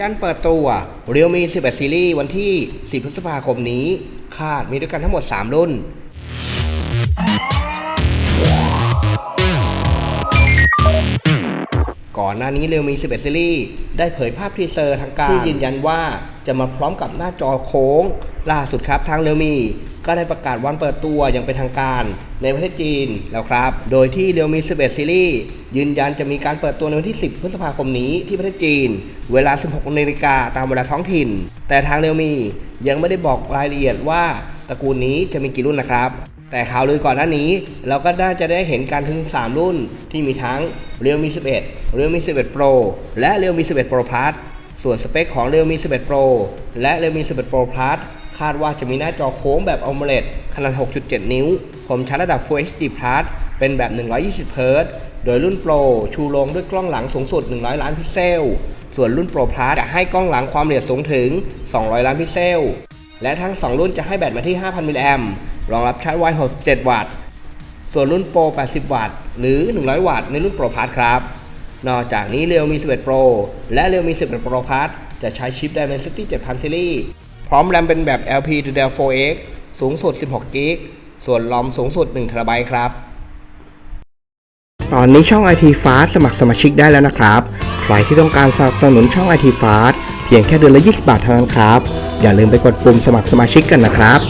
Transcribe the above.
ยันเปิดตัว Realme 11 Series วันที่ 10 พฤษภาคมนี้ คาดมีด้วยกันทั้งหมด 3 รุ่น ก่อนหน้านี้ Realme 11 Series ได้เผยภาพทีเซอร์ทางการที่ยืนยันว่าจะมาพร้อมกับหน้าจอโค้ง ล่าสุดครับทาง Realme ก็ได้ประกาศวันเปิดตัวอย่างเป็นทางการในประเทศจีนแล้วครับ โดยที่ Realme 11 Series ยืนยันจะมีการเปิดตัวในวันที่ 10 พฤษภาคมนี้ที่ประเทศจีน เวลา 16นาฬิกาตามเวลาท้องถิ่น แต่ทาง Realme ยังไม่ได้บอกรายละเอียดว่าตระกูลนี้จะมีกี่รุ่นนะครับ แต่ข่าวลือก่อนหน้านี้ เราก็น่าจะได้เห็นการถึง 3 รุ่นที่มีทั้ง Realme 11 Realme 11 Pro และ Realme 11 Pro Plus ส่วนสเปคของ Realme 11 Pro และ Realme 11 Pro Plus คาดว่าจะมีหน้าจอโค้งแบบ AMOLED ขนาด 6.7 นิ้วคมชัดระดับ Full HD Plus เป็นแบบ 120 Hz โดยรุ่น Pro ชูโรงด้วยกล้องหลังสูงสุด 100 ล้านพิกเซล ส่วนรุ่น Pro Plus จะให้กล้องหลังความละเอียดสูงถึง 200 ล้านพิกเซล และทั้ง 2 รุ่นจะให้แบตมาที่ 5,000 มิลลิแอมป์ รองรับชาร์จไว67 วัตต์ ส่วนรุ่น Pro 80 วัตต์ หรือ 100 วัตต์ ในรุ่น Pro Plus ครับ นอกจากนี้ Realme 11 Pro และ Realme 11 Pro Plus จะใช้ชิป Dimensity 7000 Series พร้อมแรมเป็นแบบ LPDDR4X สูงสุด 16 g b ส่วนรอมสูงสุด1 t b ครับ ตอนนี้ช่อง IT Fast สมัครสมาชิกได้แล้วนะครับ ใครที่ต้องการสนับสนุนช่อง IT Fast เพียงแค่เดือนละ 20 บาทเท่านั้นครับ อย่าลืมไปกดปุ่มสมัครสมาชิกกันนะครับ